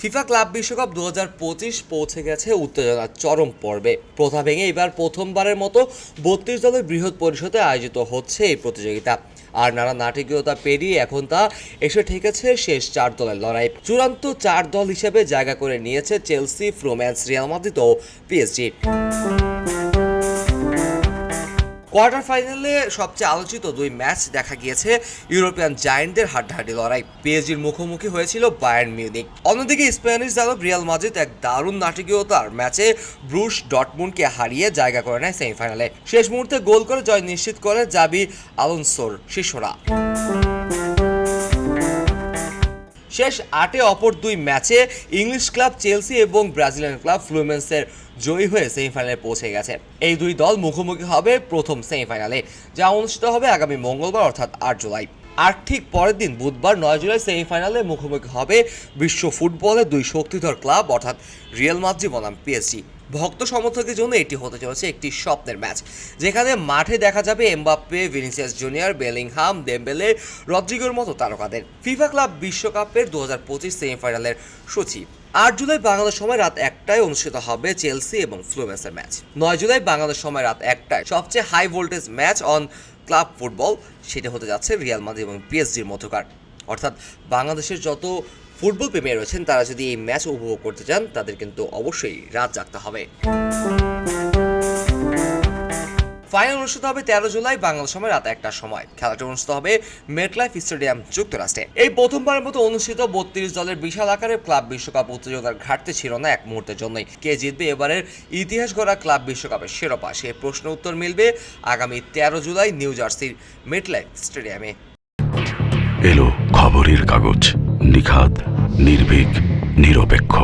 FIFA club বিশ্বকাপ দু পঁচিশ পৌঁছে গেছে উত্তেজনার চরম পর্বে। প্রথা ভেঙে এবার প্রথমবারের মতো বত্রিশ দলের বৃহৎ পরিষদে আয়োজিত হচ্ছে এই প্রতিযোগিতা। আর নানা নাটকীয়তা পেরিয়ে এখন তা এসে ঠেকেছে শেষ চার দলের লড়াই। চূড়ান্ত চার দল হিসেবে জায়গা করে নিয়েছে চেলসি, ফ্রোম্যান্স, রিয়াল মাদ্রিদ ও পিএসজি। কোয়ার্টার ফাইনালে সবচেয়ে আলোচিত দুই ম্যাচ দেখা গিয়েছে ইউরোপিয়ান জায়েন্টদের হাড্ডাহাড্ডি লড়াই। পিএসজির মুখোমুখি হয়েছিল বায়ার্ন মিউনিক। অন্যদিকে স্প্যানিশ দাদক রিয়াল মাদ্রিদ এক দারুণ নাটকীয়তার ম্যাচে ব্রুশ ডটমুনকে হারিয়ে জায়গা করে নেয় সেমিফাইনালে। শেষ মুহূর্তে গোল করে জয় নিশ্চিত করে জাবি আলোনসোর শিষ্যরা শেষ আটে অপর দুই ম্যাচে ইংলিশ ক্লাব চেলসি এবং ব্রাজিলিয়ান ক্লাব ফ্লুমেন্সের জয়ী হয়ে সেমিফাইনালে পৌঁছে গেছে। এই দুই দল মুখোমুখি হবে প্রথম সেমিফাইনালে, যা অনুষ্ঠিত হবে আগামী মঙ্গলবার, অর্থাৎ আট জুলাই। আর ঠিক পরের দিন বুধবার নয় জুলাই সেমিফাইনালে মুখোমুখি হবে বিশ্ব ফুটবলের দুই শক্তিধর ক্লাব, অর্থাৎ রিয়াল মাদ্রি বনাম পিএসজি। ভক্ত সমর্থকের জন্য এটি হতে চলেছে একটি স্বপ্নের ম্যাচ, যেখানে মাঠে দেখা যাবে Mbappe, Vinicius junior, Bellingham Dembele রদ্রিগোর মতো তারকাদের। ফিফা ক্লাব বিশ্বকাপের দু হাজার পঁচিশ সেমিফাইনালের সূচি। আট জুলাই বাংলাদেশ সময় রাত একটায় অনুষ্ঠিত হবে চেলসি এবং ফ্লুমেন্সের ম্যাচ। নয় জুলাই বাংলাদেশ সময় রাত একটায় সবচেয়ে high voltage match on club football, সেটা হতে যাচ্ছে রিয়াল মাদ্রিদ এবং পিএসজির মধ্যকার। অর্থাৎ বাংলাদেশের যত ফুটবল প্রেমী রয়েছেন, তারা যদি এই ম্যাচ উপভোগ করতে চান, তাদের কিন্তু অবশ্যই রাত জাগতে হবে। ফাইনাল অনুষ্ঠিত হবে তেরো জুলাই বাংলা সময় রাত একটার সময়। খেলাটি অনুষ্ঠিত হবে মেটলাইফ স্টেডিয়াম যুক্তরাষ্ট্রে। এই প্রথমবারের মতো অনুষ্ঠিত বত্রিশ দলের বিশাল আকারের ক্লাব বিশ্বকাপ উত্তেজনার ঘাটতি ছিল না এক মুহূর্তের জন্যই। কে জিতবে এবারের ইতিহাস গড়া ক্লাব বিশ্বকাপের শিরোপা? সে প্রশ্ন উত্তর মিলবে আগামী তেরো জুলাই নিউ জার্সির মেটলাইফ স্টেডিয়ামে এলো খবরের কাগজ। নিখাদ, নির্ভীক, নিরপেক্ষ।